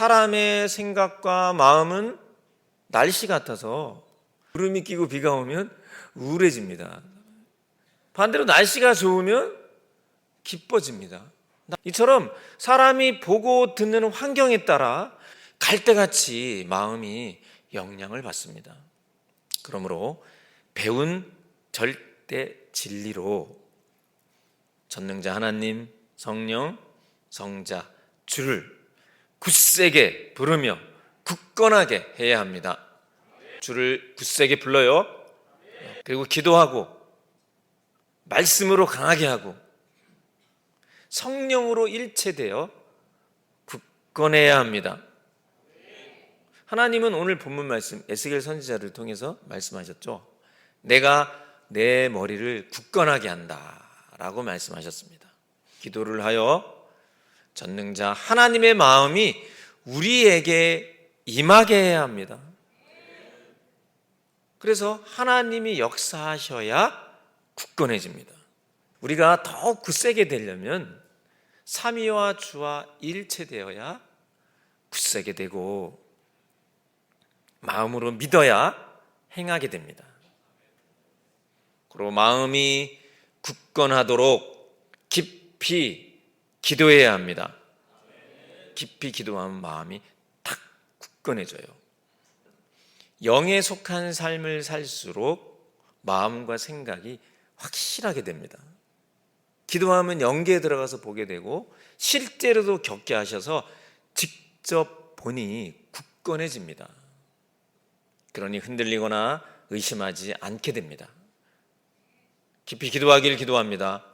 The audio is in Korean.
사람의 생각과 마음은 날씨 같아서 구름이 끼고 비가 오면 우울해집니다. 반대로 날씨가 좋으면 기뻐집니다. 이처럼 사람이 보고 듣는 환경에 따라 갈대같이 마음이 영향을 받습니다. 그러므로 배운 절대 진리로 전능자 하나님, 성령, 성자, 주를 굳세게 부르며 굳건하게 해야 합니다. 주를 굳세게 불러요. 그리고 기도하고 말씀으로 강하게 하고 성령으로 일체되어 굳건해야 합니다. 하나님은 오늘 본문 말씀 에스겔 선지자를 통해서 말씀하셨죠. 내가 내 머리를 굳건하게 한다라고 말씀하셨습니다. 기도를 하여 전능자 하나님의 마음이 우리에게 임하게 해야 합니다. 그래서 하나님이 역사하셔야 굳건해집니다. 우리가 더욱 굳세게 되려면 삼위와 주와 일체되어야 굳세게 되고 마음으로 믿어야 행하게 됩니다. 그리고 마음이 굳건하도록 깊이 기도해야 합니다. 깊이 기도하면 마음이 탁 굳건해져요. 영에 속한 삶을 살수록 마음과 생각이 확실하게 됩니다. 기도하면 영계에 들어가서 보게 되고 실제로도 겪게 하셔서 직접 보니 굳건해집니다. 그러니 흔들리거나 의심하지 않게 됩니다. 깊이 기도하길 기도합니다.